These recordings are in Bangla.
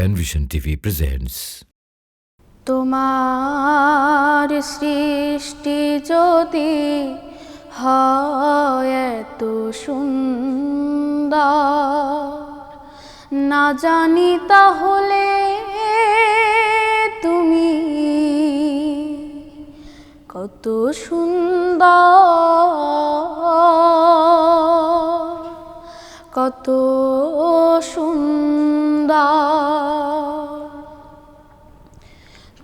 Penvision TV presents তোমার সৃষ্টি যদি হয় এত সুন্দর। না জানি তাহলে তুমি কত সুন্দর। কত সুন্দর।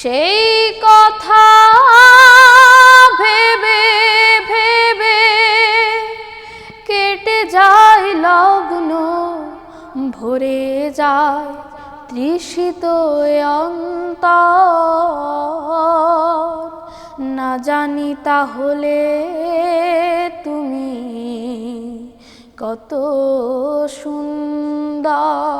সেই কথা ভেবে ভেবে কেটে যায় লগ্ন, ভরে যায় তৃষিত অন্ত না জানি তাহলে তুমি কত সুন্দর।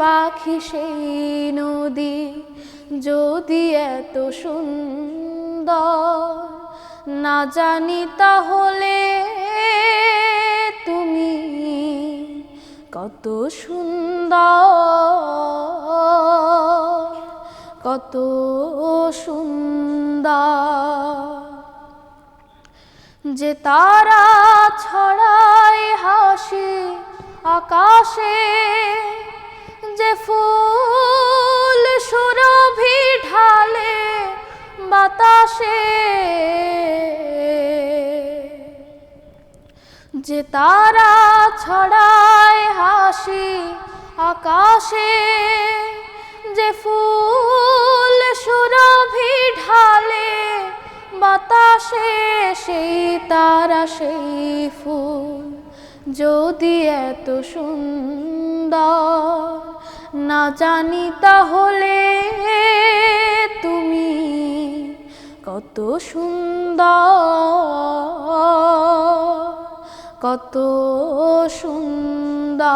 পাখি সেই নদী, যদি এত সুন্দর না জানি তাহলে তুমি কত সুন্দর কত সুন্দর। যে তারা ছড়ায় হাসি আকাশে যে ফুল সুরভি ঢালে বাতাসে, যে তারা ছড়ায় হাসি আকাশে, যে ফুল সুরভি ঢালে বাতাসে, সেই তারা সেই ফুল যদি এত সুন্দর না জানি তাহলে তুমি কত সুন্দর কত সুন্দর।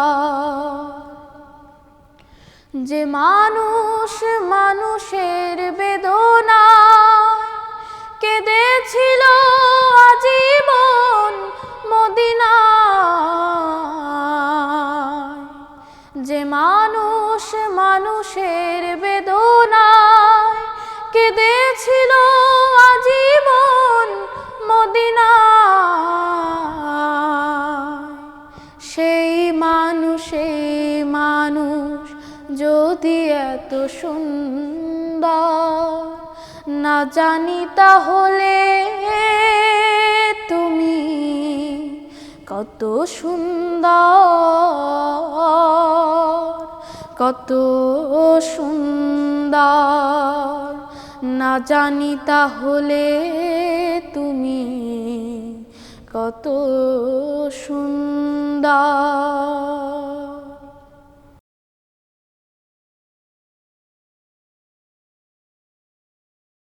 যে মানুষ মানুষের বেদনা কেঁদেছিল মানুষ মানুষের বেদনায় কেঁদেছিল আজীবন মদিনা সেই মানুষে মানুষ যদি এত সুন্দর না জানি তাহলে তুমি কত সুন্দর। কত সুন্দর। না জানি তাহলে তুমি কত সুন্দর।